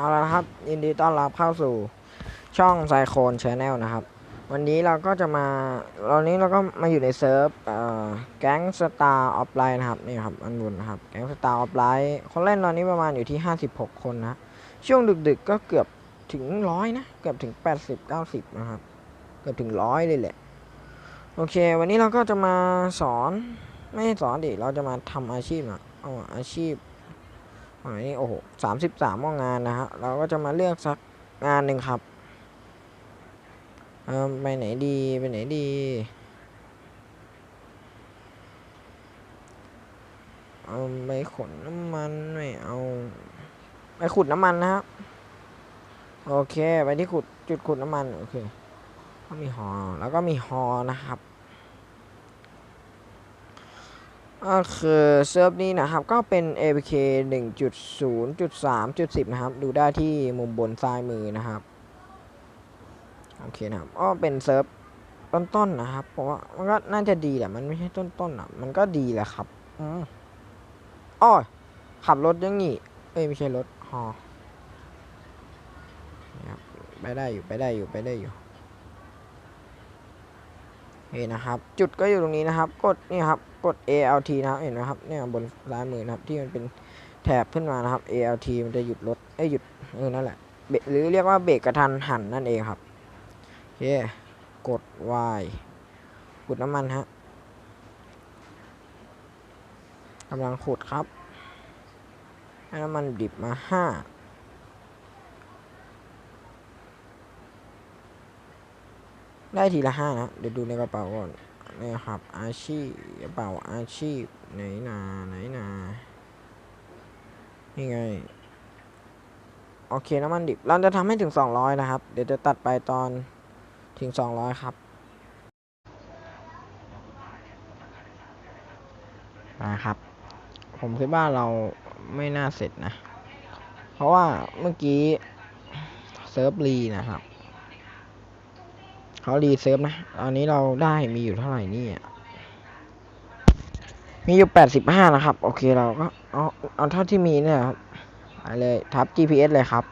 เอาละครับยินดีต้อนรับเข้าสู่ช่องไซโคนชาแนลนะครับ วันนี้เราก็จะมาตอนนี้เราก็มาอยู่ในเซิร์ฟแก๊งสตาร์ออฟไลน์นะครับนี่ครับอันบนนะครับแก๊งสตาร์ออฟไลน์คนเล่นตอนนี้ประมาณอยู่ที่ 56 คนนะช่วงดึกๆก็เกือบถึงร้อยนะเกือบถึง 80 90 นะครับ เกือบถึงร้อยเลยแหละ โอเค วันนี้เราก็จะมาสอนไม่สอนดิเราจะมาทำอาชีพอะเอาอาชีพ อันนี้โอ้โหสามสิบสามงานนะฮะเราก็จะมาเลือกสักงานหนึ่งครับเออไปไหนดีไปไหนดีเอาไปขนน้ำมันไม่เอาไปขุดน้ำมันนะครับโอเค ไปที่ขุดจุดขุดน้ำมันโอเคก็มีฮอแล้วก็มีฮอนะครับ ก็คือเซิร์ฟนี้นะครับก็เป็น APK 1.0.3.10 นะครับ ดูได้ที่มุมบนซ้ายมือนะครับ โอเคนะครับก็เป็นเซิร์ฟต้นๆนนะครับ เพราะว่ามันก็น่าจะดีแหละ มันไม่ใช่ต้นๆอะ มันก็ดีแหละครับอืมอ้อขับรถยังงี้ เอ้ยไม่ใช่รถฮอนี่ครับไปได้อยู่ไปได้อยู่ไปได้อยู่ นี่นะครับ จุดก็อยู่ตรงนี้นะครับ กดนี่ครับ กด ALT นะครับเห็นไหมครับ เนี่ยบนซ้ายมือนะครับที่มันเป็นแถบขึ้นมานะครับ ALT มันจะหยุดรถเอ้หยุดเออนั่นแหละเบรกหรือเรียกว่าเบรกกระทันหันนั่นเองครับโอเคกด Y ขุดน้ำมันฮะกำลังขุดครับให้น้ำมันดิบมาห้า ได้ทีละห้านะ เดี๋ยวดูในกระเป๋าก่อนนี่ครับ อาชีพกระเป๋าอาชีพไหนนาไหนนานี่ไง โอเคน้ำมันดิบ เราจะทำให้ถึง 200 นะครับ เดี๋ยวจะตัดไปตอนถึง 200 ครับนะครับ ผมคิดว่าเราไม่น่าเสร็จนะ เพราะว่าเมื่อกี้เซิร์ฟรีนะครับ เขารีเซิร์ฟนะ ตอนนี้เราได้มีอยู่เท่าไหร่นี่อะมีอยู่ 85 นะครับ โอเคเราก็เอาเอาเท่าที่มีเนี่ยครับไปเลยทับ GPS เลยครับ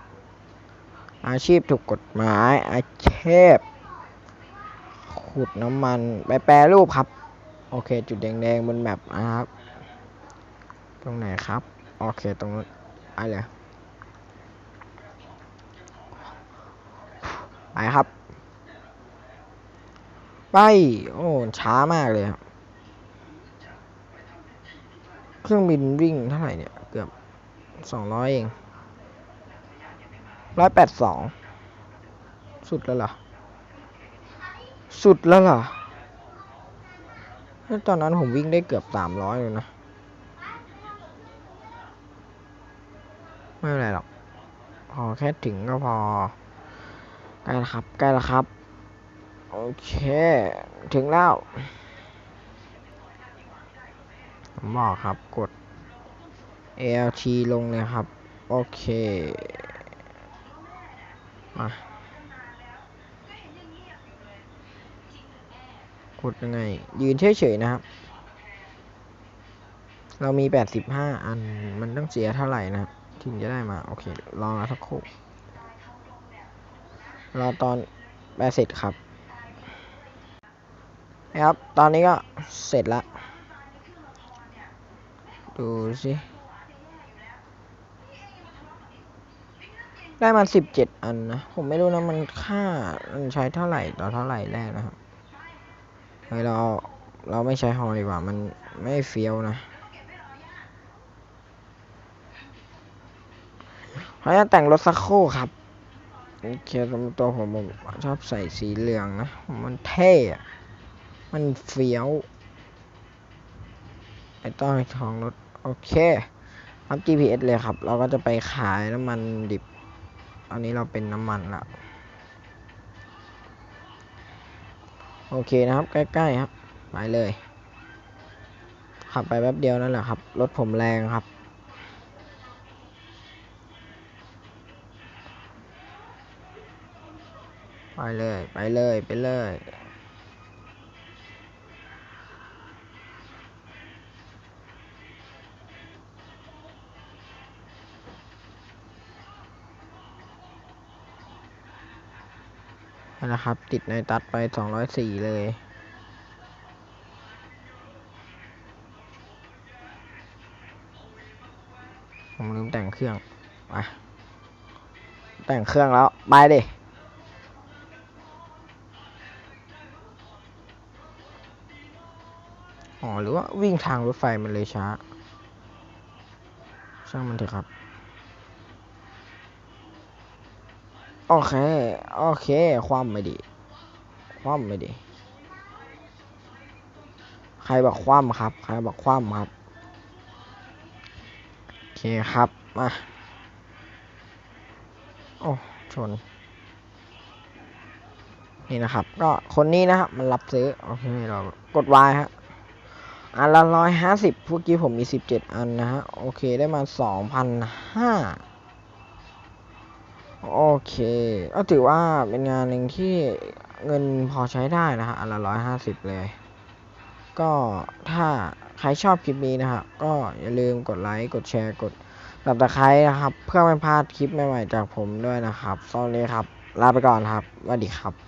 อาชีพถูกกฎหมาย อาชีพขุดน้ำมัน ไปแปรรูปครับ โอเค จุดแดงๆบนแมปนะครับ ตรงไหนครับ โอเค ตรงนู้นไปเลยไปครับ ไป โอ้ ช้ามากเลยครับ เครื่องบินวิ่งเท่าไหร่เนี่ย เกือบสองร้อยเองร้อยแปดสองสุดแล้วเหรอสุดแล้วเหรอแล้วตอนนั้นผมวิ่งได้เกือบสามร้อยเลยนะ ไม่เป็นไรหรอก พอแค่ถึงก็พอ ใกล้แล้วครับ ใกล้แล้วครับ โอเค ถึงแล้วผมบอกครับกด ALT ลงเลยครับ โอเค มากดยังไง ยืนเฉยๆนะครับ เรามี 85 อันมันต้องเสียเท่าไหร่นะครับถึงจะได้มา โอเค รอสักครู่รอตอนแปลเสร็จครับ นะครับ ตอนนี้ก็เสร็จแล้วดูสิได้มาสิบเจ็ดอันนะ ผมไม่รู้นะมันค่ามันใช้เท่าไหร่ต่อเท่าไหร่แรกนะครับเฮ้ยเราเราไม่ใช้ฮอดีกว่ามันไม่เฟี้ยวนะเขาจะแต่งรถสักคู่ครับโอเคสำหรับตัวผมผมชอบใส่สีเหลืองนะ มันเท่อะ มันเฟี้ยวไอต้องทองรถ โอเคทับ GPS เลยครับ เราก็จะไปขายน้ำมันดิบ อันนี้เราเป็นน้ำมันละโอเคนะครับ ใกล้ๆครับ ไปเลย ขับไปแป๊บเดียวนั่นแหละครับ รถผมแรงครับ ไปเลย ไปเลย ไปเลย นะครับ ติดในตัดไปสองร้อยสี่เลย ผมลืมแต่งเครื่องไปแต่งเครื่องแล้ว ไปดิอ๋อ หรือว่าวิ่งทางรถไฟมันเลยช้า ช่างมันเถอะครับ โอเค โอเค ความไม่ดี ความไม่ดี ใครบอกความครับ ใครบอกความครับ โอเคครับ มา โอ้ชน นี่นะครับ ก็คนนี้นะครับมันรับซื้อ โอเค เรากด Y ฮะ อันละร้อยห้าสิบเมื่อกี้ผมมีสิบเจ็ดอันนะฮะ โอเค ได้มาสองพันห้า โอเค ก็ถือว่าเป็นงานหนึ่งที่เงินพอใช้ได้นะฮะอันละร้อยห้าสิบเลย ก็ถ้าใครชอบคลิปนี้นะครับก็อย่าลืมกดไลค์ กดแชร์ กดสับตะไคร้นะครับ เพื่อไม่พลาดคลิปใหม่ๆจากผมด้วยนะครับตอนนี้ครับ ลาไปก่อนครับสวัสดีครับ